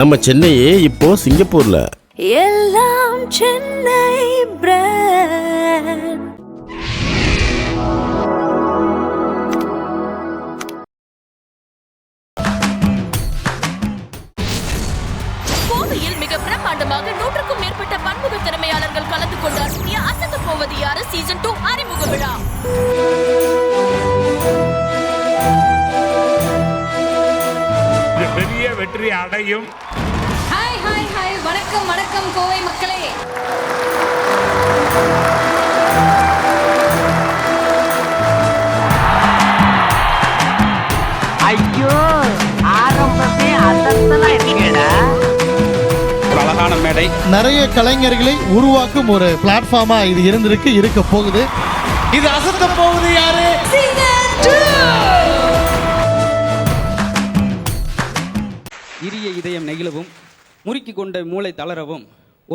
நம்ம சென்னையே இப்போ சிங்கப்பூர்ல. எல்லாம் சென்னை கோவையில் மிக பிரம்மாண்டமாக நூற்றுக்கும் மேற்பட்ட பன்முக திறமையாளர்கள் கலந்து கொண்ட அசத்திய அசத்த போவது யாரு? சீசன் டூ அறிமுக விழா. வெற்றி அடையும். ஹாய் ஹாய் ஹாய் வணக்கம் வணக்கம் கோவை மக்களே. ஐயோ ஆரம்பமே அசத்தலா இருக்கேடா. அழகான மேடை. நிறைய கலைஞர்களை உருவாக்கும் ஒரு பிளாட்ஃபார்மா இது இருந்திருக்கு இருக்க போகுது. இது அசத்த போகுது யாரு? இதயம் நெகிழவும் முறுக்கி கொண்ட மூளை தளரவும்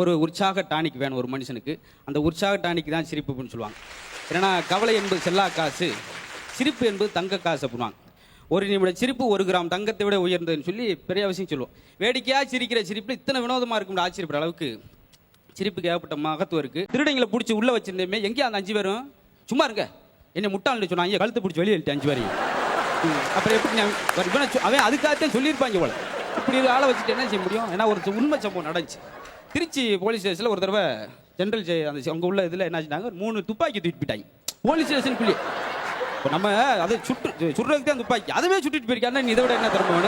ஒரு உற்சாக டானிக் வேணும் ஒரு மனுஷனுக்கு. அந்த உற்சாக டானிக் தான் சிரிப்பு அப்படின்னு சொல்லுவாங்க. ஏன்னா கவலை என்பது செல்லா காசு சிரிப்பு என்பது தங்க காசு அப்படின்வாங்க ஒரு நிமிட சிரிப்பு ஒரு கிராம் தங்கத்தை விட உயர்ந்ததுன்னு சொல்லி பெரிய அவசியம் சொல்லுவோம். வேடிக்கையாக சிரிக்கிற சிரிப்பில் இத்தனை வினோதமாக இருக்கும்னு ஆச்சரியப்படுற அளவுக்கு சிரிப்புக்கு ஏகப்பட்ட மகத்துவம் இருக்குது திருடங்களை பிடிச்சி உள்ளே வச்சிருந்தேமே எங்கேயா அந்த அஞ்சு பேரும்? சும்மா இருங்க. என்ன முட்டாள்னு சொன்னாங்க கழுத்தை பிடிச்சி வெளியே அஞ்சு பேரையும். அப்புறம் எப்படி அவன் அதுக்காகத்தான் சொல்லியிருப்பாங்க போல. இப்படி ஒரு ஆளை வச்சுட்டு என்ன செய்ய முடியும்? ஏன்னா ஒரு உண்மை சம்பவம் நடந்துச்சு. திருச்சி போலீஸ் ஸ்டேஷனில் ஒரு தடவை ஜென்ரல் ஜெய அந்த அங்கே உள்ள இதில் என்ன செஞ்சாங்க மூணு துப்பாக்கி தூக்கிட்டு போயிட்டாங்க. போலீஸ் ஸ்டேஷனுக்குள்ளேயே. இப்போ நம்ம அதை சுட்டு சுடுறதுக்கு தான் துப்பாக்கி. அதுவே சுட்டுட்டு போயிருக்காங்க நீ இதை விட என்ன திறமை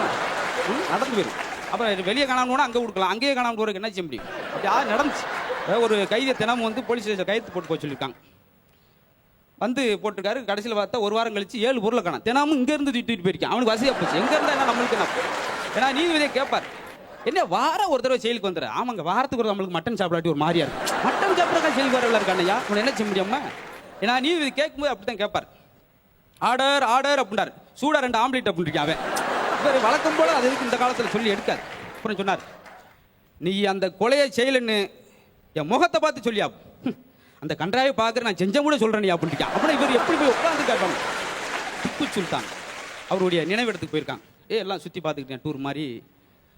ம், நடந்து போயிடும் அப்புறம் வெளியே காணாமல் போனால் அங்கே கொடுக்கலாம் அங்கேயே காணாமல் போகிறதுக்கு என்ன செய்ய முடியும்? அப்படி யார் நடந்துச்சு. அதாவது ஒரு கைதை தினமும் வந்து போலீஸ் ஸ்டேஷன் கையெழுத்து போட்டு போக சொல்லியிருக்காங்க. வந்து போட்டிருக்காரு. கடைசியில் பார்த்தா ஒரு வாரம் கழிச்சு ஏழு பொருளை காணும். தினமும் இங்கேருந்து தூக்கிட்டு போயிருக்கேன். அவனுக்கு வசதியாக போச்சு. எங்கேருந்தா என்ன நம்மளுக்கு என்ன? ஏன்னா நீதிபதியை கேட்பார் என்ன வாரம் ஒரு தடவை செயலுக்கு வந்துடுற ஆமாங்க வாரத்துக்கு ஒரு நம்மளுக்கு மட்டன் சாப்பிடாட்டி ஒரு மாதிரியா இருக்கும் மட்டன் சாப்பிட்றக்கா செயலுக்கு வரவில்லை இருக்கானையா உன்னை என்ன செய்ய முடியாம? ஏன்னா நீதிபதி கேட்கும்போது அப்படி தான் கேட்பார் ஆர்டர் ஆர்டர் அப்படின்றார் சூடா ரெண்டு ஆம்லேட் அப்படின்னு அவன். இவர் வழக்கம் போல அது இந்த காலத்தில் சொல்லி எடுக்காது அப்புறம் சொன்னார் நீ அந்த கொலையை செய்யலன்னு என் முகத்தை பார்த்து சொல்லியா? அந்த கன்றாவை பார்க்குற நான் செஞ்ச கூட சொல்கிறேன் நீ அப்படின்ட்டு அப்புறம் இவர் எப்படி போய் உட்காந்து கேட்பாங்க திப்பு சுல்தான். அவருடைய நினைவிடத்துக்கு போயிருக்காங்க ஏ எல்லாம் சுற்றி பார்த்துக்கிட்டேன் டூர் மாதிரி.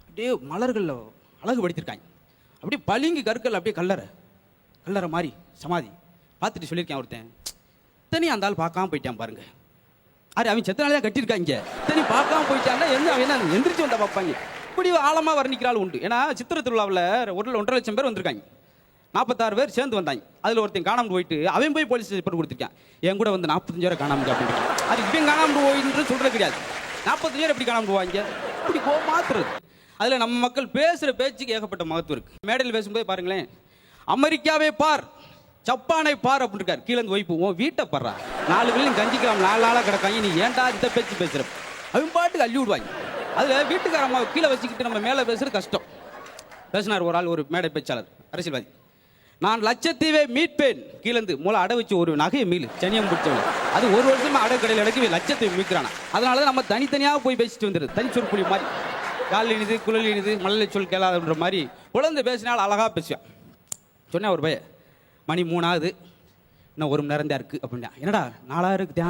அப்படியே மலர்களில் அழகுபடுத்திருக்காங்க அப்படியே பளிங்கு கற்கள் அப்படியே கல்லறை கல்லறை மாதிரி சமாதி. பார்த்துட்டு சொல்லியிருக்கேன் ஒருத்தன். இத்தனையும் அந்த ஆள் பார்க்காம போயிட்டான் பாருங்க. அரே அவன் செத்த தான் கட்டியிருக்காங்க இத்தனை பார்க்காம போயிட்டான்னா என்ன அவன் என்ன எந்திரிச்சு வந்தா பார்ப்பாங்க. இப்படி ஆழமாக வர்ணிக்கிறாள் உண்டு. ஏன்னா சித்திர திருவிழாவில் ஒரு ஒன்றரை லட்சம் பேர் வந்திருக்காங்க. நாற்பத்தாறு பேர் சேர்ந்து வந்தாங்க. அதில் ஒருத்தன் காணாமல் போயிட்டு அவன் போய் போலீஸ் ரிப்போர்ட் கொடுத்துருக்கான். என் கூட வந்து நாற்பத்தஞ்சு பேரை காணாமல் அப்படின்னு அது இவன் காணாமல் போயின்னு சொல்கிறது கிடையாது. நாற்பத்தஞ்சு பேர் எப்படி காணாமல் போவாங்க? இப்படி போ மாத்துறது. அதில் நம்ம மக்கள் பேசுகிற பேச்சுக்கு ஏகப்பட்ட மகத்துவம் இருக்குது மேடையில் பேசும்போது பாருங்களேன். அமெரிக்காவே பார் ஜப்பானை பார் அப்படின்னு இருக்காரு. கீழே இருந்து வைப்பு உன் வீட்டை பாடுறா நாலு பேரும் கஞ்சிக்கலாம் நாலு நாளாக கிடக்காங்க. நீ ஏன்டா இந்த பேச்சு பேசுகிற அவன் பாட்டுக்கு அள்ளி விடுவாங்க. அதில் வீட்டுக்கார அம்மா கீழே வச்சுக்கிட்டு நம்ம மேலே பேசுகிறது கஷ்டம். பேசினார் ஒரு ஆள் ஒரு மேடை பேச்சாளர் அரசியல்வாதி. நான் லட்சத்தீவை மீட்பேன். கீழந்து மூளை அடை வச்சு ஒரு நகையை மீள். சனியம் பிடிச்சவங்க அது ஒரு வருஷமா அடகு கடையில் அடக்கி லட்சத்தீவை மீட்கிறானா. அதனால தான் நம்ம தனித்தனியாக போய் பேசிட்டு வந்துடுது தனி சொற்பொழி மாதிரி. கால் இனிது குழல் இனிது மழலை சொல் கேளாதுன்ற மாதிரி குழந்தை பேசினால் அழகாக பேசுவேன். சொன்னேன் ஒரு பையன் மணி மூணாவது. இன்னும் ஒரு மணி நேரம் தான் இருக்குது அப்படின்னா என்னடா நாலாயிரம் இருக்குதா?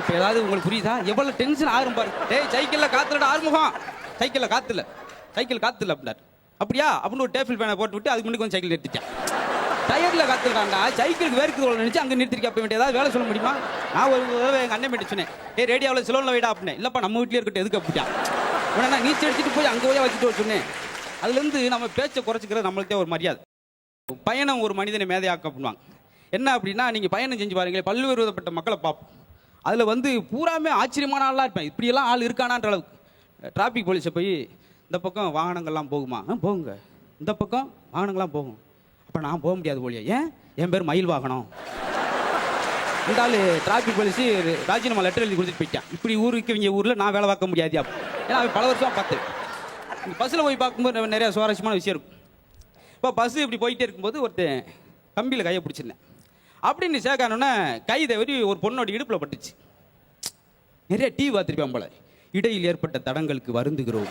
இப்போ ஏதாவது உங்களுக்கு புரியுதா? எவ்வளோ டென்ஷன் ஆகும் பாரு. டேய் சைக்கிளில் காத்துலடா ஆறுமுகம். சைக்கிளில் காத்துல. சைக்கிள் காத்துல அப்படின்னாரு. அப்படியா? அப்படின்னு ஒரு டேபிள் பேனை போட்டு விட்டு அதுக்கு முன்னாடி கொஞ்சம் சைக்கிள் நிறுத்திட்டேன். டயர்ல காத்துருக்காண்டா சைக்கிளுக்கு வேர்க்கு தோல் நினைச்சு அங்கே நிறுத்திருக்கேன் அப்போ வேண்டிய ஏதாவது வேலை சொல்ல முடியுமா? நான் ஒரு தடவை எங்கள் அண்ணன் மட்டும் சொன்னேன். ஏ ரேடியோவில் சிலோனில் வைடா அப்படின்னு. இல்லைப்பா நம்ம வீட்டிலே இருக்கட்டும். எதுக்கு அப்படியா உடனே நான் நீச்சல் அடிச்சுட்டு போய் அங்கே போய் வச்சுட்டு வர சொன்னேன். அதுலேருந்து நம்ம பேச்சை குறைச்சிக்கிறது நம்மளுக்கே ஒரு மரியாதை. பயணம் ஒரு மனிதனை மேதையாக்க பண்ணுவாங்க என்ன அப்படின்னா நீங்கள் பயணம் செஞ்சு பாருங்களேன் பல்வேறு விதப்பட்ட மக்களை பார்ப்போம். அதில் வந்து பூராமே ஆச்சரியமான ஆளாக இருப்பேன். இப்படியெல்லாம் ஆள் இருக்கானான்ற அளவுக்கு. டிராஃபிக் போலீஸை போய் இந்த பக்கம் வாகனங்கள்லாம் போகுமா? போங்க போகுங்க. இந்த பக்கம் வாகனங்கள்லாம் போகும். அப்போ நான் போக முடியாது போலியா. ஏன்? என் பேர் மயில் வாகனம். இந்த ஆள் டிராஃபிக் போலீஸ் ராஜினாமா லெட்டர் எழுதி கொடுத்துட்டு போயிட்டேன். இப்படி ஊருக்கு இவங்க ஊரில் நான் வேலை பார்க்க முடியாது ஏன்னா அவன் பல வருஷம் பார்த்தேன் பஸ்ஸில் போய் பார்க்கும்போது நிறைய சுவாரஸ்யமான விஷயம் இருக்கும். இப்போ பஸ்ஸு இப்படி போயிட்டே இருக்கும்போது ஒருத்தன் கம்பியில் கையை பிடிச்சிருந்தேன். அப்படின்னு சேக்கானோன்னே கை தவறி ஒரு பொண்ணோட இடுப்பில் பட்டுச்சு. நிறைய டீ பார்த்துருப்பேன் போல. இடையில் ஏற்பட்ட தடங்களுக்கு வருந்துகிறோம்.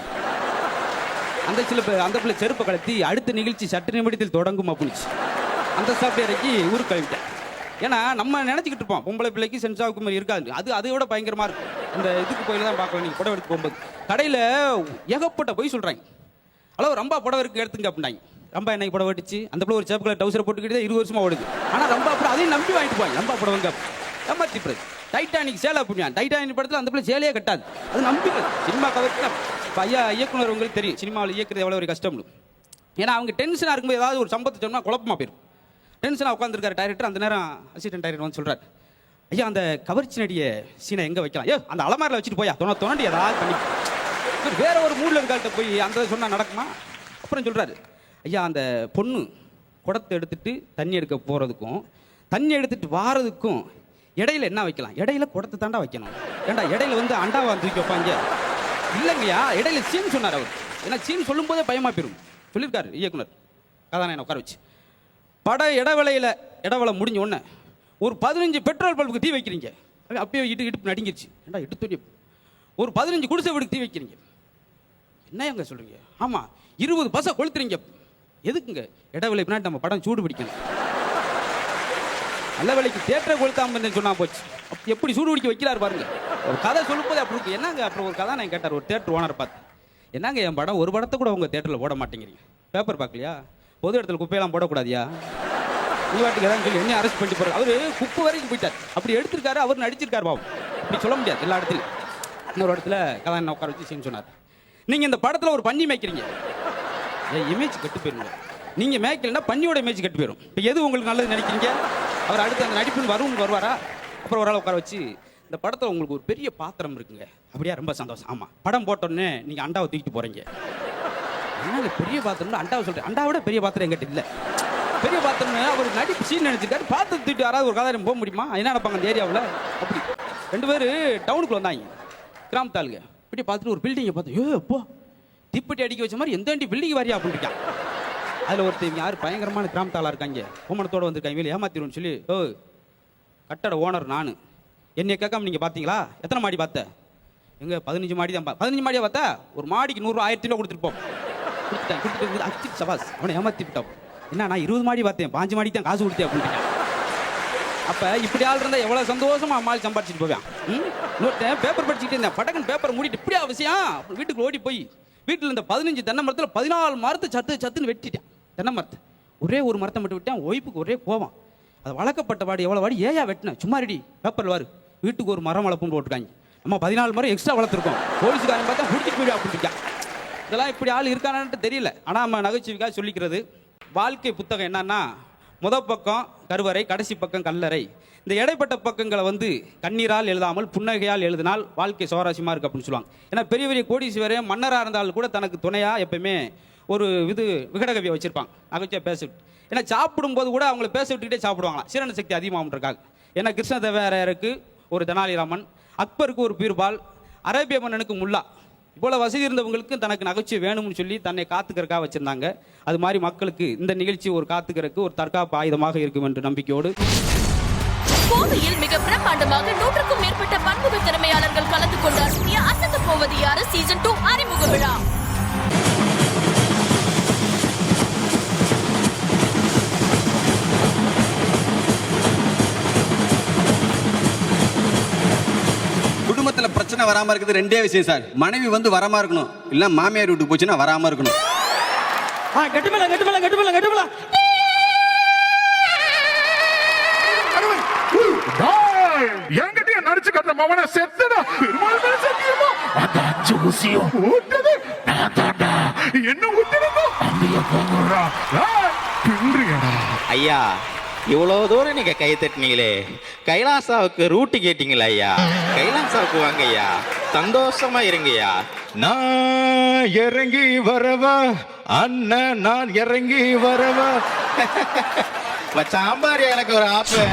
அந்த சில அந்த பிள்ளை செருப்பை கலத்தி அடுத்த நிகழ்ச்சி சட்ட நிமிடத்தில் தொடங்கும் அப்படின்னுச்சு அந்த ஸ்டாப் இறக்கி ஊருக்கு கிளம்பிட்டேன். ஏன்னா நம்ம நினச்சிக்கிட்டு இருப்போம் பொம்பளை பிள்ளைக்கு சென்சாவுக்கு மாதிரி இருக்காது. அது அதை விட பயங்கரமாக இருக்கும். இந்த இதுக்கு போயில தான் பார்க்கலாம் நீங்கள் புடவை எடுத்து போகும்போது. கடையில் ஏகப்பட்ட பொய் சொல்கிறாங்க அளவு ரொம்ப புடவை இருக்கு எடுத்துங்க அப்படின்னாங்க. ரம்பா என்னைக்கு புடவை வெட்டிச்சு அந்த பிள்ளை ஒரு சேப்பு கலர் டவுசரை போட்டுக்கிட்டு இருபது வருஷமாக ஓடுது. ஆனால் ரொம்ப அப்படி அதையும் நம்பி வாங்கிட்டு போய் ரொம்ப புடவைங்க ஏமாத்தி டைட்டானிக் சேலை அப்படின்னா டைட்டானிக் படத்தில் அந்த பிள்ளை சேலையே கட்டாது. அது நம்பிக்கை. சினிமா கதை இப்போ ஐயா இயக்குனர் உங்களுக்கு தெரியும். சினிமாவில் இயக்குறது எவ்வளோ ஒரு கஷ்டம்னு ஏன்னா அவங்க டென்ஷனாக இருக்கும்போது ஏதாவது ஒரு சம்பவத்தை சொன்னால் குழப்பமா போயிடும். டென்ஷனாக உட்காந்துருக்காரு டைரக்டர் அந்த நேரம் அசிஸ்டன்ட் டைரக்டர் வந்து சொல்கிறார் ஐயா அந்த கவர்ச்சி நடிய சீனை எங்கே வைக்கலாம்? ஏ அந்த அலமாரில் வச்சுட்டு போயா? தோண தோண்டி ஏதாவது பண்ணி. வேற ஒரு மூடில் இருக்காட்ட போய் அந்த சொன்னால் நடக்குமா? அப்புறம் சொல்கிறாரு ஐயா அந்த பொண்ணு குடத்தை எடுத்துட்டு தண்ணி எடுக்க போகிறதுக்கும் தண்ணி எடுத்துட்டு வாரதுக்கும் இடையில என்ன வைக்கலாம்? இடையில குடத்தை தாண்டா வைக்கணும். ஏண்டா இடையில வந்து அண்டாவை தூக்கி வைப்பாங்க. இல்லைங்கய்யா இடையில சீன் சொன்னார் அவர். ஏன்னா சீன் சொல்லும் போதே பயமா போயிடும் சொல்லியிருக்காரு இயக்குனர். கதாநாயகனை உட்கார வச்சு. பட இடவேளையில் இடவலை முடிஞ்ச உடனே ஒரு பதினஞ்சு பெட்ரோல் பல்புக்கு தீ வைக்கிறீங்க. அப்பயே இட்டு இடுப்பு நடுங்கிருச்சு. ஏண்டா இட்டு துணி? ஒரு பதினஞ்சு குடிசை வீடுக்கு தீ வைக்கிறீங்க. என்ன எங்க சொல்றீங்க? ஆமா இருபது பஸ்ஸை கொளுத்துறீங்க. எதுக்குங்க? இடவேளை பின்னாடி நம்ம படம் சூடு பிடிக்கணும். நல்ல வேலைக்கு தேட்டரை கொளுத்தாமல் சொன்னா போச்சு. எப்படி சூடு பிடிக்க வைக்கிறாரு பாருங்க. ஒரு கதை சொல்லும்போது அப்படி இருக்கு. என்னங்க அப்புறம் ஒரு கதை நான் கேட்டார். ஒரு தேட்டர் ஓனர் பார்த்து என்னங்க என் படம்? ஒரு படத்தை கூட உங்கள் தேட்டரில் போட மாட்டேங்கிறீங்க. பேப்பர் பார்க்கலையா? பொது இடத்துல குப்பையெல்லாம் போடக்கூடாதியா? நீ வாட்டுக்கு ஏதாவது சொல்லி. என்ன அரெஸ்ட் பண்ணிட்டு போகிறார் அவர் குப்பை வரைக்கும் போயிட்டார். அப்படி எடுத்திருக்காரு. அவர் நடிச்சிருக்காரு பாவம். அப்படி சொல்ல முடியாது எல்லா இடத்துலையும். இன்னொரு இடத்துல கதை என்ன உட்கார வச்சு சீன் சொன்னார். நீங்கள் இந்த படத்தில் ஒரு பண்ணி மேய்க்கிறீங்க. இமேஜ் கெட்டு போயிருங்க. நீங்கள் மேய்க்கலன்னா பண்ணியோட இமேஜ் கெட்டு போயிடும் இப்போ எது உங்களுக்கு நல்லது நினைக்கிறீங்க? அவர் அடுத்து அந்த நடிப்புன்னு வரும்னு வருவாரா? அப்புறம் ஒரு ஆள் உட்கார வச்சு இந்த படத்தில் உங்களுக்கு ஒரு பெரிய பாத்திரம் இருக்குங்க. அப்படியா? ரொம்ப சந்தோஷம். ஆமாம் படம் போட்டோன்னே நீங்கள் அண்டாவை தூக்கிட்டு போகிறீங்க என்னங்க பெரிய பாத்திரம்னு அண்டாவை சொல்றேன் அண்டாவோட பெரிய பாத்திரம் எங்கிட்ட இல்லை. பெரிய பாத்திரம்னு அவர் நடிப்பு சீன் நினச்சிருக்காரு பாத்திரம் தூக்கிட்டு யாராவது ஒரு கதாயம் போக முடியுமா? என்ன நடப்பாங்க அந்த ஏரியாவில் அப்படி. ரெண்டு பேர் டவுனுக்குள்ள வந்தாங்க. கிராமத்தாளுங்க இப்படி பார்த்துட்டு ஒரு பில்டிங்கை பார்த்து ஏ போ திப்பட்டி அடிக்க வச்ச மாதிரி எந்த வண்டி பில்டிங் வாரியா அப்படின்ட்டான் அதில் ஒருத்தவங்க யார்? பயங்கரமான கிராமத்தாளாக இருக்காங்க. ஓமனத்தோட வந்திருக்காங்க. வெளியே ஏமாத்திடுவோம்னு சொல்லி ஓ கட்டட ஓனர் நான். என்னை கேட்காம நீங்கள் பார்த்தீங்களா? எத்தனை மாடி பார்த்த? எங்கே பதினஞ்சு மாடி தான் பா- பதினஞ்சு மாடியாக பார்த்தா? ஒரு மாடிக்கு நூறுரூவா ஆயிரத்தி ரூபா கொடுத்துருப்போம் கொடுத்துட்டேன் கொடுத்துட்டு அச்சு சபாஸ். அவனை ஏமாத்தி விட்டோம். என்ன நான் இருபது மாடி பார்த்தேன் பாஞ்சு மாடி தான் காசு கொடுத்தேன் அப்படின்னு அப்போ இப்படி ஆள் இருந்தால் எவ்வளோ சந்தோஷமாக அம்மாள் சம்பாரிச்சிட்டு போவேன்? ம்? இன்னொருத்தன் பேப்பர் படிச்சுட்டு இருந்தேன். படக்குன்னு பேப்பர் மூடிட்டு இப்படியா அவசியம்? வீட்டுக்கு ஓடி போய் வீட்டில் இருந்த பதினஞ்சு தென்னை மரத்தில் பதினாலு மரத்தை சத்து சத்துன்னு வெட்டிட்டேன். தென்னை மரத்தை. ஒரே ஒரு மரத்தை மட்டும் விட்டேன். ஒய்ப்புக்கு ஒரே கோவம். அது வளர்க்கப்பட்ட வாடி எவ்வளோ வாடி? ஏயா வெட்டினேன் சும்மா ரெடி பேப்பரில் வாரு. வீட்டுக்கு ஒரு மரம் வளர்ப்புன்னு போட்டிருக்காங்க. நம்ம பதினாலு மரம் எக்ஸ்ட்ரா வளர்த்துருக்கோம். போலீஸுக்காரன் பார்த்தா பிடிச்சிட்டு போயிடு அப்படின்ட்டு இதெல்லாம் இப்படி ஆள் இருக்கானான்ட்டு தெரியல. ஆனால் நம்ம நகைச்சுவைக்காக சொல்லிக்கிறது வாழ்க்கை புத்தகம் என்னன்னா முத பக்கம் கருவறை கடைசி பக்கம் கல்லறை. இந்த இடைப்பட்ட பக்கங்களை வந்து கண்ணீரால் எழுதாமல் புன்னகையால் எழுதினால் வாழ்க்கை சுவாரஸ்யமாக இருக்குது அப்படின்னு சொல்லுவாங்க. ஏன்னா பெரிய பெரிய கோடீஸ்வரே மன்னராக இருந்தாலும் கூட தனக்கு துணையாக எப்பயுமே ஒரு இது விகடகவியை வச்சுருப்பாங்க. நகைச்சுவை பேசிட்டு. ஏன்னா சாப்பிடும்போது கூட அவங்கள பேச விட்டுக்கிட்டே சாப்பிடுவாங்களாம். சீரண சக்தி அதிகமாகன்றக்காக ஏன்னா கிருஷ்ணதேவராயருக்கு ஒரு தெனாலிராமன் அக்பருக்கு ஒரு பீர்பால் அரேபிய மன்னனுக்கு முல்லா. இவ்வளோ வசதி இருந்தவங்களுக்கு தனக்கு நகைச்சுவை வேணும்னு சொல்லி தன்னை காத்துக்கிறக்காக வச்சுருந்தாங்க. அது மாதிரி மக்களுக்கு இந்த நிகழ்ச்சி ஒரு காத்துக்கிறதுக்கு ஒரு தற்காப்பு ஆயுதமாக இருக்கும் என்று நம்பிக்கையோடு. கோவையில் மிக பிரம்மாண்டமாக நூற்றுக்கும் மேற்பட்ட பன்முக திறமையாளர்கள் கலந்து கொண்டாடிய அசந்து போவது யாரு? சீசன் டூ அறிமுக விழா. பிரச்சனை வராம இருக்குது ரெண்டே விஷயம் சார். மனைவி வந்து வரமா இருக்கணும். இல்ல மாமியார் வீட்டுக்கு போச்சுன்னா வராம இருக்கணும். கட்டுமல கட்டுமல கட்டுமல கட்டுமல டேய், என்கிட்டயே நடிச்சு கட்டுற மவன செத்துடா. பெருமாள் மேல சத்தியமா அந்த அச்சு ஊசியும் ஊட்டது? நான் தாண்டா என்ன போங்கடா பின்றியடா. ஐயா இவ்வளோ தூரம் நீங்க கை தட்டினீங்களே. கைலாசாவுக்கு ரூட்டு கேட்டீங்களா ஐயா. கைலாசாவுக்கு வாங்க ஐயா. சந்தோஷமா இருங்கய்யா நான் இறங்கி வரவா? அண்ணன் நான் இறங்கி வரவா? சாம்பார் எனக்கு ஒரு ஆப்பு.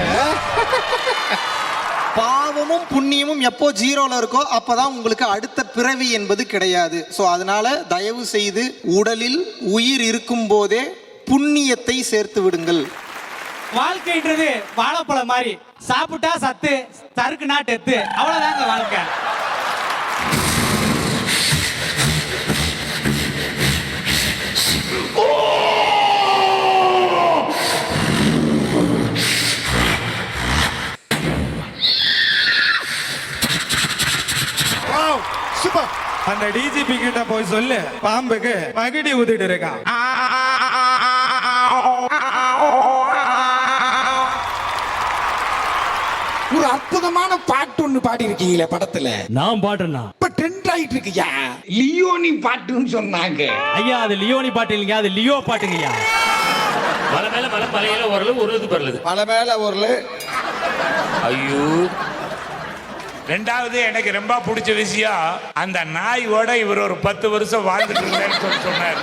பாவமும் புண்ணியமும் எப்போ ஜீரோல இருக்கோ அப்பதான் உங்களுக்கு அடுத்த பிறவி என்பது கிடையாது. ஸோ அதனால தயவு செய்து உடலில் உயிர் இருக்கும் போதே புண்ணியத்தை சேர்த்து விடுங்கள். வாழ்க்கைன்றது வாழைப்பழம் மாதிரி. சாப்பிட்டா சத்து சறுக்குனா டெத்து. அவ்வளவுதாங்க வாழ்க்கை. சூப்பர் அந்த டிஜிபி கிட்ட போய் சொல்லு பாம்புக்கு மகிடி ஊதிட்டு இருக்கான். ஒரு அற்புதமான பாட்டு ஒண்ணு பாடி இருக்கீங்களே படத்துல? நான் பாடுறேன்னா இப்ப ட்ரெண்ட் ஆயிட்டு இருக்குயா லியோனி பாட்டுன்னு சொன்னாங்க. ஐயா அது லியோனி பாட்டு இல்லைங்க அது லியோ பாட்டுங்கய்யா. மலை மேல மலை மலையில ஒரு இது பரலுது. மலை மேல ஒரு ஐயோ. ரெண்டாவது எனக்கு ரொம்ப பிடிச்ச விஷயம் அந்த நாயோட இவர் ஒரு பத்து வருஷம் வாழ்ந்துட்டு இருந்தேன்னு சொல்லி சொன்னார்.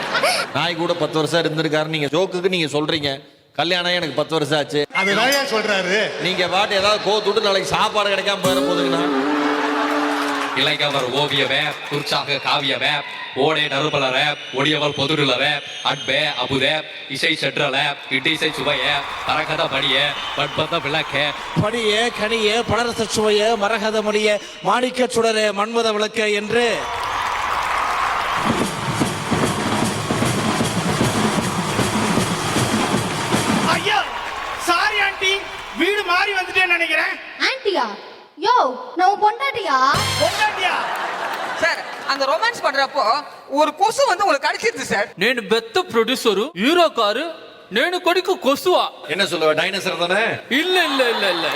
நாய் கூட பத்து வருஷம் இருந்திருக்காரு நீங்க ஜோக்குக்கு நீங்க சொல்றீங்க. கல்யாணம் எனக்கு பத்து வருஷம் ஆச்சு. அதுதான் ஏன் சொல்றாரு? நீங்க பாட்டு ஏதாவது கோத்துட்டு நாளைக்கு சாப்பாடு கிடைக்காம போயிட போதுங்கண்ணா இளைஞர் ஓவிய வேப் உற்சாக காவிய வேப் ஓடே நறுபல ரேப் ஒடியவள் பொதுருல ரேப் அன்பே அபுதே இசை சென்றல இடிசை சுவைய பரகத படிய பட்பத விளக்க. படியே கனியே பலரச சுவைய மரகத மொழிய மாணிக்க சுடரே மன்மத விளக்க என்று ஆன்ட்டியா யோ நான் பொண்டாட்டியா பொண்டாட்டியா சார் அந்த ரொமான்ஸ் பண்றப்போ ஒரு கொசு வந்து உங்களுக்கு கடிச்சிருச்சு சார் నేను బెత్త ప్రొడ్యూసరు హీరో కారు నేను కొడుకు కొసువా என்ன சொல்லுவ டைனோசர் தானே இல்ல இல்ல இல்ல இல்ல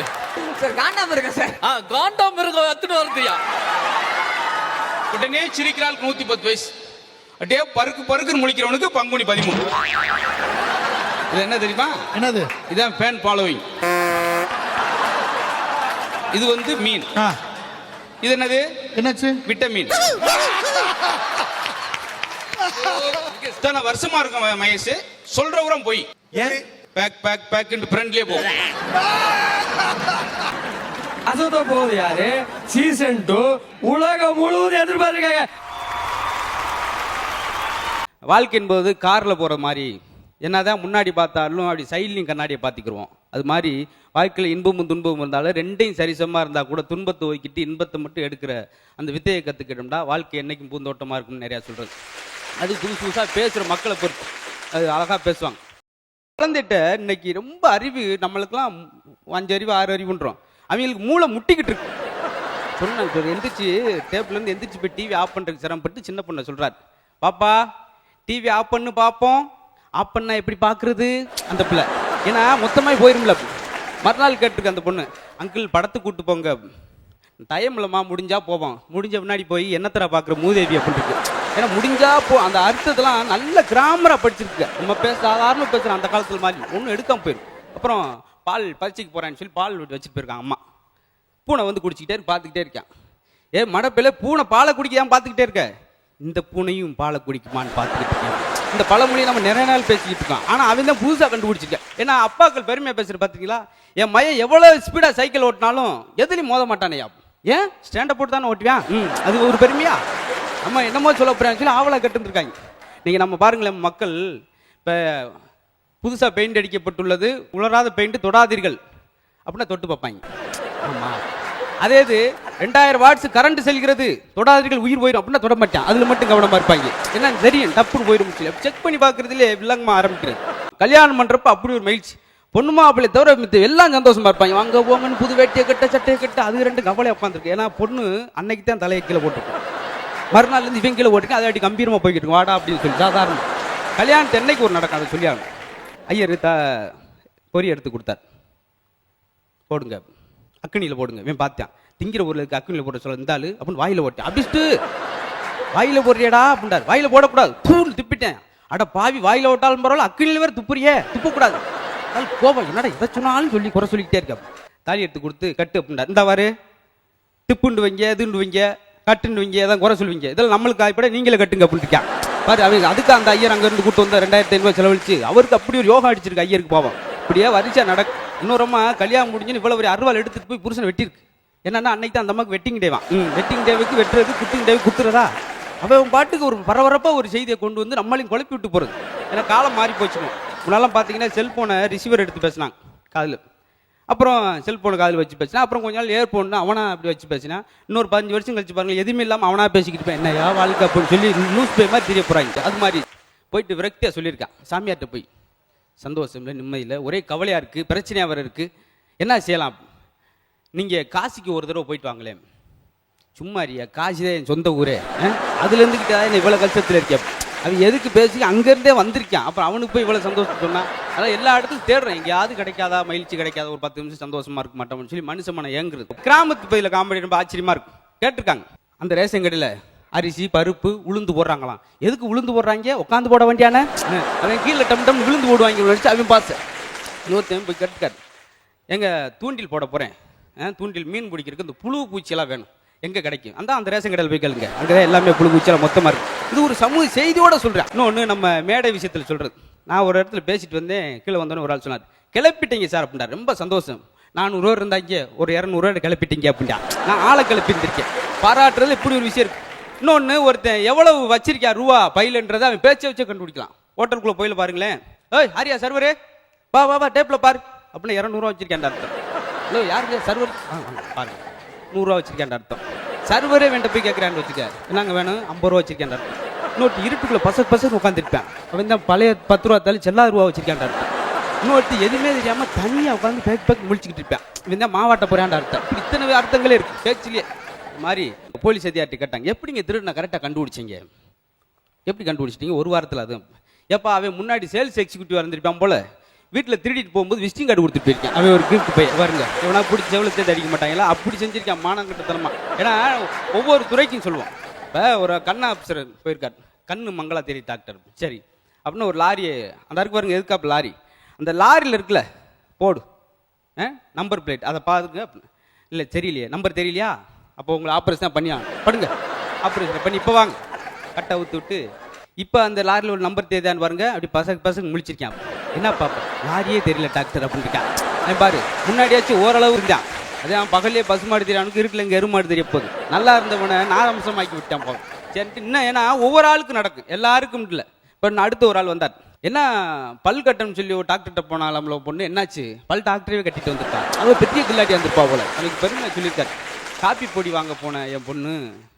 சார் காண்டாம இருக்க சார் ஆ காண்டா மிருகம் எத்தனை வருதுயா உடனே சிரிக்கிறாள் நூத்தி பத்து வயசு அப்படியே பருக்கு பருக்குன்னு முழிக்கிறவனுக்கு பங்குனி பதிமூணு இது என்ன தெரியுமா என்னது இதான் ஃபேன் ஃபாலோவிங் இது வந்து மீன். ஆ. இது என்னது? என்னாச்சு? விட்டமின். இத்தனை வருஷமா இருக்கும் மகேஷ். சொல்ற உரம் போய். பேக் பேக் பேக் ஃப்ரெண்ட்லயே போகும் அசத்த போகுது யாரு? சீசன் டூ உலகம் முழுவதும் எதிர்பார்க்காங்க வாழ்க்கை என்பது காரில் போகிற மாதிரி. என்னதான் முன்னாடி பார்த்தாலும் அப்படி சைட்லையும் கண்ணாடியை பார்த்துக்கிருவோம். அது மாதிரி வாழ்க்கையில் இன்பமும் துன்பமும் இருந்தாலும் ரெண்டையும் சரிசமமாக இருந்தால் கூட துன்பத்தை ஒதுக்கிட்டு இன்பத்தை மட்டும் எடுக்கிற அந்த வித்தையை கற்றுக்கிட்டோம்னா வாழ்க்கை என்றைக்கும் பூந்தோட்டமாக இருக்கும்னு நிறையா சொல்கிறது அது புதுசு புதுசாக பேசுகிற மக்களை பொறுத்து. அது அழகாக பேசுவாங்க. குழந்தைகிட்ட இன்னைக்கு ரொம்ப அறிவு நம்மளுக்கெல்லாம் அஞ்சு அறிவு ஆறு அறிவுன்றோம். அவங்களுக்கு மூளை முட்டிக்கிட்டு இருக்கு. சொன்னாங்க சார் எந்திரிச்சு டேபிள்லேருந்து எந்திரிச்சு போய் டிவி ஆஃப் பண்ணுறதுக்கு சிரமப்பட்டு சின்ன பொண்ணை சொல்கிறார் பாப்பா டிவி ஆஃப் பண்ணு பார்ப்போம் ஆஃப் பண்ணால் எப்படி பார்க்குறது அந்த பிள்ளை. ஏன்னா மொத்தமாக போயிரும்ல மறுநாள் கேட்டிருக்கு அந்த பொண்ணு அங்கிள் படத்துக்கு கூட்டு போங்க. டைம் இல்லைம்மா முடிஞ்சா போவோம். முடிஞ்ச முன்னாடி போய் என்னத்தர பார்க்குற மூதேவி அப்படின்ட்டு. ஏன்னா முடிஞ்சா போ அந்த அர்த்தத்தெல்லாம் நல்ல கிராமராக படிச்சிருக்கு. நம்ம பேச சாதாரண பேசுகிற அந்த காலத்தில் மாதிரி ஒன்றும் எடுக்காமல் போயிடும் அப்புறம் பால் பறிச்சிக்கு போகிறான்னு சொல்லி பால் வச்சுட்டு போயிருக்காங்க அம்மா. பூனை வந்து குடிச்சிக்கிட்டே பார்த்துக்கிட்டே இருக்கான். ஏ மடப்பில பூனை பாலை குடிக்காம பார்த்துக்கிட்டே இருக்க? இந்த பூனையும் பாலை குடிக்குமான்னு பார்த்துக்கிட்டு இருக்கேன். இந்த பழமொழியை நம்ம நிறைய நாள் பேசிக்கிட்டு இருக்கோம். ஆனால் அவன் தான் புதுசாக கண்டுபிடிச்சிருக்கேன் ஏன்னா அப்பாக்கள் பெருமையாக பேசுகிற பார்த்தீங்களா என் மையம் எவ்வளோ ஸ்பீடாக சைக்கிள் ஓட்டினாலும் எதுலையும் மோத மாட்டானையா? ஏன்? ஸ்டாண்டப் போட்டு தானே ஓட்டுவேன் ம் அது ஒரு பெருமையா? நம்ம என்னமோ சொல்ல போகிறாங்க சொல்லி ஆவலாக கட்டுருக்காங்க நீங்கள் நம்ம பாருங்களேன் மக்கள் இப்போ புதுசாக பெயிண்ட் அடிக்கப்பட்டுள்ளது உலராத பெயிண்ட் தொடாதீர்கள். அப்படின்னா தொட்டு பார்ப்பாங்க. ஆமாம் அதே இது ரெண்டாயிரம் வாட்ஸ் கரண்ட் செல்கிறது. தொடாதீர்கள் உயிர் போயிடும் அப்படின்னா தொட மாட்டேன். அதுல மட்டும் கவனமா இருப்பாங்க. என்ன தெரியும். டப்புன்னு போயிடும் செக் பண்ணி பாக்குறதுல வில்லங்கமா ஆரம்பிக்கிறது. கல்யாணம் பண்றப்ப அப்படி ஒரு மகிழ்ச்சி. பொண்ணு மாப்பிள்ளை தவிர மித்த எல்லாம் சந்தோஷமா இருப்பாங்க. வாங்க போங்கன்னு புது வேட்டியை கட்ட சட்டையை கட்ட அது ரெண்டு கவலை உட்காந்துருக்கு ஏன்னா பொண்ணு அன்னைக்கு தான் தலையை கீழே போட்டுருக்கும் மறுநாள் இருந்து இவங்க கீழே போட்டுருக்கு. அதை அடி கம்பீரமா போய்கிட்டு இருக்கும், வாடா அப்படின்னு சொல்லி. சாதாரண கல்யாணம் என்னைக்கு ஒரு நடக்கும்? அதை சொல்லியாங்க ஐயர் த பொறி எடுத்து கொடுத்தார். போடுங்க. அக்கனியில் போடுங்க. இவன் பார்த்தான் திங்கிற ஊரில் இருக்க அக்கனியில் போட சொல்ல இருந்தாலு அப்படின்னு வாயில போட்டேன் அபிஷ்டு! வாயில போடுறியடா அப்படின்றார். வாயில போடக்கூடாது. தூள் துப்பிட்டேன். அட பாவி வாயில ஓட்டாலும் பரவாயில்ல அக்கனியில் வேற துப்புறியே. துப்பக்கூடாது. அதனால் கோபம். என்னடா எதை சொன்னாலும் சொல்லி குறை சொல்லிக்கிட்டே இருக்க. தாலி எடுத்து கொடுத்து கட்டு அப்படின்றார். இந்த வாரு டிப்புண்டு வைங்க இதுண்டு வைங்க கட்டுண்டு வைங்க எதாவது குறை சொல்லுவீங்க. இதெல்லாம் நம்மளுக்கு ஆய்ப்பட நீங்களே கட்டுங்க அப்படின்னு இருக்கான் பாரு அவங்க அதுக்கு அந்த ஐயர் அங்கேருந்து கூட்டு வந்த ரெண்டாயிரத்தி ஐநூறு செலவழிச்சு அவருக்கு அப்படி ஒரு யோகா அடிச்சிருக்கு ஐயருக்கு பாவம். இப்படியே வரிசா இன்னொரு இன்னொருமா கல்யாணம் முடிஞ்சுன்னு இவ்வளவு ஒரு அருவாள் எடுத்துட்டு போய் புருஷன் வெட்டிருக்கு என்னன்னா அன்னைக்கு தான் அந்த அம்மாக்கு வெட்டிங் டேவான் வெட்டிங் டேவுக்கு வெட்டுறது குட்டிங் டேவுக்கு குத்துறதா? அவன் பாட்டுக்கு ஒரு பரபரப்பாக ஒரு செய்தியை கொண்டு வந்து நம்மளையும் குழப்பி விட்டு போகிறது ஏன்னா காலம் மாறி போச்சுன்னு முன்னாலாம் பார்த்தீங்கன்னா செல்ஃபோனை ரிசீவர் எடுத்து பேசினாங்க காதில். அப்புறம் செல்ஃபோனை காதில் வச்சு பேசினா அப்புறம் கொஞ்ச நாள் ஏர்போன் அவனா அப்படி வச்சு பேசினா இன்னொரு பதினஞ்சு வருஷம் கழிச்சு பாருங்க எதுவுமே இல்லாமல் அவனா பேசிக்கிட்டு என்னையா வாழ்க்கை அப்படின்னு சொல்லி நியூஸ் பேப்பர் மாதிரி தெரிய போகிறாங்க அது மாதிரி போயிட்டு விரக்தியாக சொல்லியிருக்கான் சாமியார்கிட்ட போய். சந்தோஷம் இல்லை நிம்மதியில் ஒரே கவலையாக இருக்குது பிரச்சனையாக வேறு இருக்குது என்ன செய்யலாம்? நீங்கள் காசிக்கு ஒரு தடவை போயிட்டு வாங்களேன். சும்மா அறியா காசி தான் என் சொந்த ஊரே. அதுலேருந்துக்கிட்டே அதுல என்ன இவ்வளோ கஷ்டத்தில் இருக்கேன் அவன் எதுக்கு பேசி அங்கேருந்தே வந்திருக்கான். அப்புறம் அவனுக்கு போய் இவ்வளோ சந்தோஷம் சொன்னான் அதான் எல்லா இடத்துலையும் தேடுறேன். எங்கேயாவது கிடைக்காதா? மகிழ்ச்சி கிடைக்காத? ஒரு பத்து நிமிஷம் சந்தோஷமாக இருக்க மாட்டோம்னு சொல்லி மனுஷமான ஏங்குறது. கிராமத்து பகுதியில் காமெடி ரொம்ப ஆச்சரியமா இருக்கும். கேட்டிருக்காங்க. அந்த ரேஷன் கடையில் அரிசி பருப்பு உளுந்து போடுறாங்களாம். எதுக்கு உளுந்து போடுறாங்க? உட்காந்து போட வேண்டியானே? அவன் கீழே டம் டம் விழுந்து போடுவாங்க. அவன் பாச. இன்னொருத்தன் போய் கேட்டுக்காரு எங்கள் தூண்டில் போட போகிறேன் தூண்டில் மீன் பிடிக்கிறதுக்கு இந்த புழு பூச்சியெல்லாம் வேணும். எங்கே கிடைக்கும்? அந்த அந்த ரேஷன் கடையில் போய் கேளுங்க. அங்கதான் எல்லாமே புழு பூச்சியெல்லாம் மொத்தமாக இருக்குது இது ஒரு சமூக செய்தியோட சொல்கிறேன் இன்னொன்று நம்ம மேடை விஷயத்தில் சொல்கிறது நான் ஒரு இடத்துல பேசிட்டு வந்தேன். கீழே வந்தோன்னு ஒரு ஆள் சொன்னார். கிளப்பிட்டீங்க சார் அப்படின்னா ரொம்ப சந்தோஷம். நானூறுவா இருந்தாங்க. ஒரு இரநூறுவா கிளப்பிட்டீங்க அப்படின்டா நான் ஆளை கிளப்பி இருந்திருக்கேன் பாராட்டுறது இப்படி ஒரு விஷயம் இருக்குது இன்னொன்று ஒருத்தன் எவ்வளவு வச்சிருக்கா ரூபா பையிலன்றதை அவன் பேச்சை வச்சே கண்டுபிடிக்கலாம். ஹோட்டலுக்குள்ள போயில பாருங்களேன் ஏய் ஹரியா சர்வரே வா வா வா டேப்பில் பாரு. அப்படின்னு இரநூறுவா வச்சிருக்கேன் அர்த்தம். ஹலோ யாருங்க சர்வர் பாருங்க. நூறுரூவா வச்சிருக்கேன் அர்த்தம். சர்வரே வேண்ட போய் கேட்குறான்னு வச்சுக்க. என்னங்க வேணும்? ஐம்பது ரூபா வச்சிருக்கேன் அர்த்தம். இன்னொருத்தி இருட்டுக்குள்ள பசக்கு பசங்க உட்காந்துருப்பேன் அவன் தான் பழைய பத்து ரூபா தள்ளி செல்லாயிரம் ரூபா வச்சிருக்கேன் அர்த்தம். இன்னொருத்தி எதுவுமே தெரியாமல் தனியாக உட்காந்து பேக் பேக் முழிச்சுக்கிட்டு இருப்பேன். இவன் தான் மாவாட்ட போறான்ற அர்த்தம். இத்தனை அர்த்தங்களே இருக்கு. பேச்சிலேயே மாதிரி போலீஸ் அதிகாரி கேட்டாங்க எப்படிங்க திருடனை கரெக்டாக கண்டுபிடிச்சீங்க? எப்படி கண்டுபிடிச்சிட்டீங்க? ஒரு வாரத்தில் அது. எப்பா அவன் முன்னாடி சேல்ஸ் எக்ஸிக்யூட்டிவ் இருந்திருப்பான் போல. வீட்டில் திருடிட்டு போகும்போது விசிட்டிங் கார்டு கொடுத்துட்டு போயிருக்கேன். அவன் ஒரு கிஃப்ட் போய் வருங்க இவனா பிடிச்ச எவ்வளோ தேடி அடிக்க மாட்டாங்களா? அப்படி செஞ்சிருக்கான் மானங்கட்டத்தனமா. ஏன்னா ஒவ்வொரு துறைக்கும் சொல்லுவோம் இப்போ ஒரு கண் ஆஃபீஸர் போயிருக்கார். கண்ணு மங்களா தேடி டாக்டர் சரி. அப்படின்னு ஒரு லாரி அந்த இருக்கு பாருங்க எதுக்காப்பு லாரி? அந்த லாரியில் இருக்குல்ல போடு. நம்பர் பிளேட் அதை பாருங்க. இல்லை தெரியலையே. நம்பர் தெரியலையா? அப்போ உங்களை ஆப்ரேஷன் பண்ணி ஆகணும். படுங்க. ஆப்ரேஷன் பண்ணி இப்போ வாங்க. கட்டை ஊற்றி விட்டு இப்போ அந்த லாரியில் ஒரு நம்பர் தெரியுதான்னு பாருங்க. அப்படி பசங்க பசங்க முழிச்சிருக்கான் என்ன பாப்பா? லாரியே தெரியல டாக்டர் அப்படின்னு இருக்கான் பாரு முன்னாடியாச்சும் ஓரளவு இருந்தான். அதே அவன் பகல்லே பசுமாடு தெரியும் அவனுக்கு இருக்குல்ல இங்கே எருமாடு தெரிய போகுது. நல்லா இருந்தவனை நாரம்சமாக்கி விட்டான் போகும் சரி இன்னும் ஏன்னா ஒவ்வொரு ஆளுக்கும் நடக்கும். எல்லாருக்கும் இல்லை. இப்போ நான் அடுத்த ஒரு ஆள் வந்தார். என்ன பல் கட்டணும்னு சொல்லி ஒரு டாக்டர்கிட்ட போனாலும் பொண்ணு? என்னாச்சு? பல் டாக்டரே கட்டிட்டு வந்திருக்கான் அவங்க பெரிய கில்லாட்டி வந்திருப்பா போல. அவனுக்கு பெருமை சொல்லியிருக்காரு. காப்பி பொடி வாங்க போன என் பொண்ணு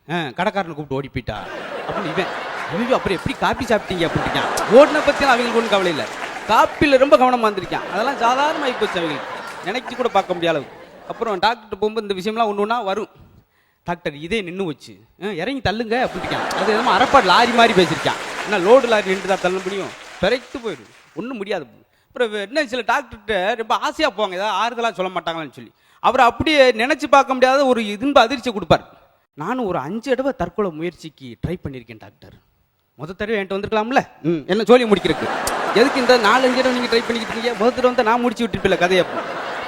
ஆ, கடைக்காரனை கூப்பிட்டு ஓடி போயிட்டா அப்படின்னு இவன் ஐயோ அப்புறம் எப்படி காப்பி சாப்பிட்டீங்க அப்படின்ட்டான் ஓடின பற்றி அவங்களுக்கு ஒன்றும் கவலை இல்லை. காப்பியில் ரொம்ப கவனமாக இருந்திருக்கான். அதெல்லாம் சாதாரணமாக போச்சு அவங்களுக்கு. நினைச்சு கூட பார்க்க முடியாத அளவுக்கு. அப்புறம் டாக்டர்கிட்ட போகும்போது இந்த விஷயம்லாம் ஒன்று ஒன்றா வரும். டாக்டர் இதே நின்று வச்சு ஆ, இறங்கி தள்ளுங்க அப்படின்ட்டான் அது என்னமோ அரப்பாடு லாரி மாதிரி பேசியிருக்கான். என்ன லோடு லாரி நின்று தான் தள்ள முடியும்? பிறகு போயிடும் ஒன்றும் முடியாது. அப்புறம் என்ன சில டாக்டர்கிட்ட ரொம்ப ஆசையாக போவாங்க. ஏதாவது ஆறுதலாக சொல்ல மாட்டாங்களான்னு சொல்லி. அவர் அப்படியே நினச்சி பார்க்க முடியாத ஒரு இன்ப அதிர்ச்சி கொடுப்பார். நானும் ஒரு அஞ்சு தடவை தற்கொலை முயற்சிக்கு ட்ரை பண்ணியிருக்கேன் டாக்டர் முத தடவை என்கிட்ட வந்திருக்கலாம்ல? ம் என்ன சொல்லி முடிக்கிறதுக்கு. எதுக்கு இந்த நாலஞ்சு தடவை நீங்கள் ட்ரை பண்ணிக்கிட்டு இருக்கீங்க? முத தடவை வந்து நான் முடிச்சு விட்டுருப்பில்ல கதையை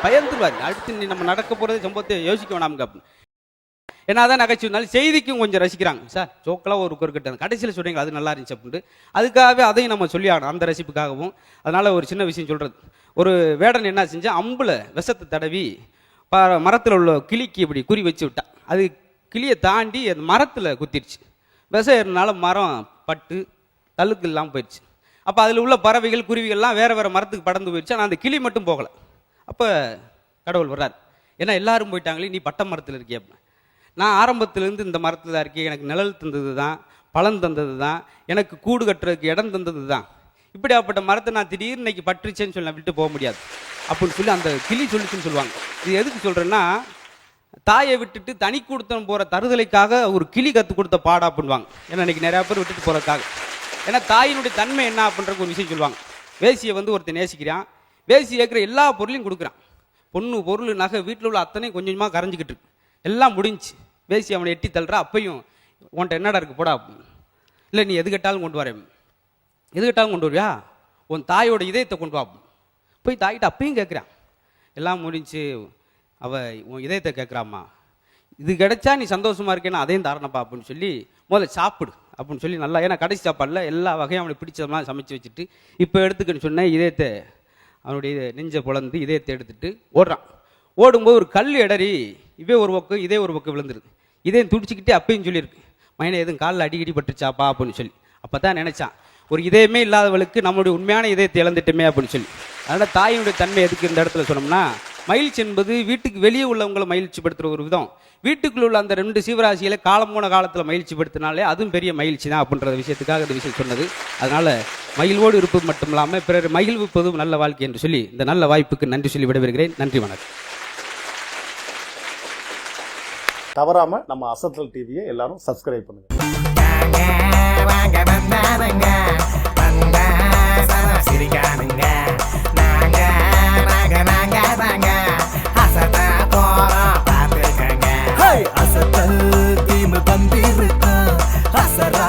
பயந்துருவாரு. அடுத்து நீ நம்ம நடக்க போகிறது சம்பவத்தை யோசிக்க வேணாமுங்க அப்படின்னு ஏன்னா அதான் நகைச்சுவனால செய்திக்கும் கொஞ்சம் ரசிக்கிறாங்க. சார் ஜோக்கெல்லாம் ஒரு குறுக்கிட்ட கடைசியில் சொல்கிறீங்க அது நல்லா இருந்துச்சு அப்படின்ட்டு. அதுக்காகவே அதையும் நம்ம சொல்லி ஆகணும் அந்த ரசிப்புக்காகவும். அதனால் ஒரு சின்ன விஷயம் சொல்கிறது ஒரு வேடன் என்ன செஞ்சால் அம்புல விஷத்தை தடவி மரத்தில் உள்ள கிளிக்கு இப்படி குறி வச்சு விட்டா. அது கிளியை தாண்டி அந்த மரத்தில் குத்திடுச்சு விஷம் ஏறினால மரம் பட்டு தழுக்கு இல்லாமல் போயிடுச்சு அப்போ அதில் உள்ள பறவைகள் குருவிகள்லாம் வேறு வேறு மரத்துக்கு படந்து போயிடுச்சு ஆனால் அந்த கிளி மட்டும் போகலை. அப்போ கடவுள் வர்றார். ஏன்னா எல்லாரும் போயிட்டாங்களே நீ பட்ட மரத்தில் இருக்கிய நான் ஆரம்பத்துலேருந்து இந்த மரத்தில் தான் இருக்கேன். எனக்கு நிழல் தந்தது தான் பழம் தந்தது தான் எனக்கு கூடு கட்டுறதுக்கு இடம் தந்தது தான் இப்படியாப்பட்ட மரத்தை நான் திடீர்னு இன்னைக்கு பற்றுச்சேன்னு சொல்லி விட்டு போக முடியாது. அப்படின்னு சொல்லி அந்த கிளி சொல்லிச்சுன்னு சொல்லுவாங்க. இது எதுக்கு சொல்கிறேன்னா தாயை விட்டுட்டு தனி கொடுத்தன் போகிற தருதலைக்காக ஒரு கிளி கற்றுக் கொடுத்த பாடா அப்படின்வாங்க ஏன்னா இன்னைக்கு நிறையா பேர் விட்டுட்டு போகிறதுக்காக ஏன்னா தாயினுடைய தன்மை என்ன அப்படின்ற ஒரு விஷயம் சொல்லுவாங்க. வேசியை வந்து ஒருத்தன் நேசிக்கிறான். வேசி ஏற்கிற எல்லா பொருளையும் கொடுக்குறான். பொண்ணு பொருள் நகை வீட்டில் உள்ள அத்தனையும் கொஞ்சம் கொஞ்சமாக கரைஞ்சிக்கிட்டு இருக்கு. எல்லாம் முடிஞ்சு. வேசி அவனை எட்டி தள்ளுறா அப்பையும் உன்கிட்ட என்னடா இருக்கு போடா இல்லை நீ எது கேட்டாலும் கொண்டு வரேன். எதுக்கிட்டாலும் கொண்டு வருவியா? உன் தாயோட இதயத்தை கொண்டு வா. போய் தாய்கிட்ட அப்பயும் கேட்குறான். எல்லாம் முடிஞ்சு அவ உன் இதயத்தை கேட்குறாம்மா. இது கிடைச்சா நீ சந்தோஷமா இருக்கேன்னா அதையும் தாரணப்பா அப்படின்னு சொல்லி முதல்ல சாப்பிடு அப்படின்னு சொல்லி நல்லா ஏன்னா கடைசி சாப்பாடில் எல்லா வகையும் அவனுக்கு பிடிச்சதெல்லாம் சமைச்சு வச்சுட்டு இப்போ எடுத்துக்கன்னு சொன்னேன் இதயத்தை அவனுடைய நெஞ்சை புலந்து இதயத்தை எடுத்துட்டு ஓடுறான். ஓடும்போது ஒரு கல் இடறி இவே ஒரு பக்கம் இதே ஒரு பக்கம் விழுந்துருது. இதயம் துடிச்சிக்கிட்டே அப்பயும் சொல்லியிருக்கு. மைனை எதுவும் காலில் அடிக்கடி பட்டுச்சாப்பா அப்படின்னு சொல்லி. அப்போ தான் நினச்சான். ஒரு இதயமே இல்லாதவளுக்கு நம்மளுடைய உண்மையான இதயத்தை இழந்துட்டோமே அப்படின்னு சொல்லி. அதனால் தாயினுடைய தன்மை எதுக்கு இந்த இடத்துல சொன்னோம்னா மகிழ்ச்சி என்பது வீட்டுக்கு வெளியே உள்ளவங்களை மகிழ்ச்சி படுத்துகிற ஒரு விதம். வீட்டுக்குள்ள உள்ள அந்த ரெண்டு சீவராசிகளை காலம் போன காலத்தில் மகிழ்ச்சி படுத்தினாலே அதுவும் பெரிய மகிழ்ச்சி தான் அப்படின்ற விஷயத்துக்காக இந்த விஷயம் சொன்னது. அதனால் மகிழ்வோடு இருப்பது மட்டும் இல்லாமல் பிறர் மகிழ்விப்பதும் நல்ல வாழ்க்கை என்று சொல்லி இந்த நல்ல வாய்ப்புக்கு நன்றி சொல்லி விடைபெறுகிறேன். நன்றி வணக்கம். தவறாமல் நம்ம அசத்தல் டிவியை எல்லாரும் சப்ஸ்கிரைப் வாங்க வந்தானுங்க வந்த சதம் சிரிக்கானுங்க நாங்க நாங்க நாங்க தாங்க. அசத்த போறோம் பார்த்துக்கங்க. அசத்தல் தீமு பந்திருக்கோம் அசரா